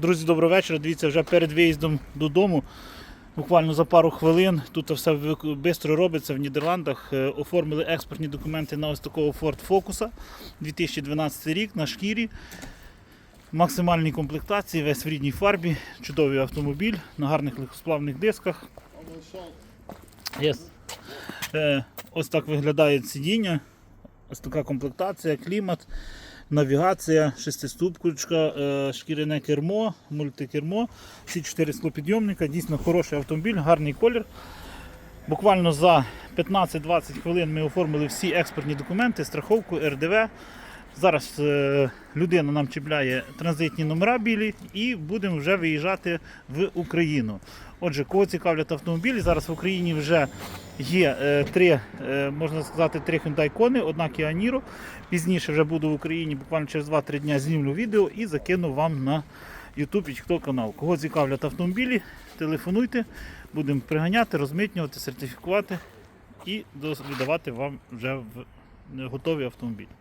Друзі, доброго вечора. Дивіться, вже перед виїздом додому. Буквально за пару хвилин. Тут все швидко робиться в Нідерландах. Е, Оформили експортні документи на ось такого Ford Focus 2012 рік на шкірі. Максимальній комплектації, весь в рідній фарбі, чудовий автомобіль на гарних легкосплавних дисках. Yes. Е, ось так виглядають сидіння. Ось така комплектація, клімат, навігація, шестиступка, е, шкіряне кермо, мультикермо, всі чотири склопідйомника. Дійсно хороший автомобіль, гарний колір. Буквально за 15-20 хвилин ми оформили всі експортні документи, страховку, РДВ. Зараз е, людина нам чіпляє транзитні номера білі і будемо вже виїжджати в Україну. Отже, кого цікавлять автомобілі, зараз в Україні вже є е, три, е, можна сказати, три Hyundai Kona, одна Kia Niro. Пізніше вже буду в Україні, буквально через 2-3 дні знімлю відео і закину вам на YouTube і TikTok канал. Кого цікавлять автомобілі, телефонуйте, будемо приганяти, розмитнювати, сертифікувати і видавати вам вже в готовий автомобіль.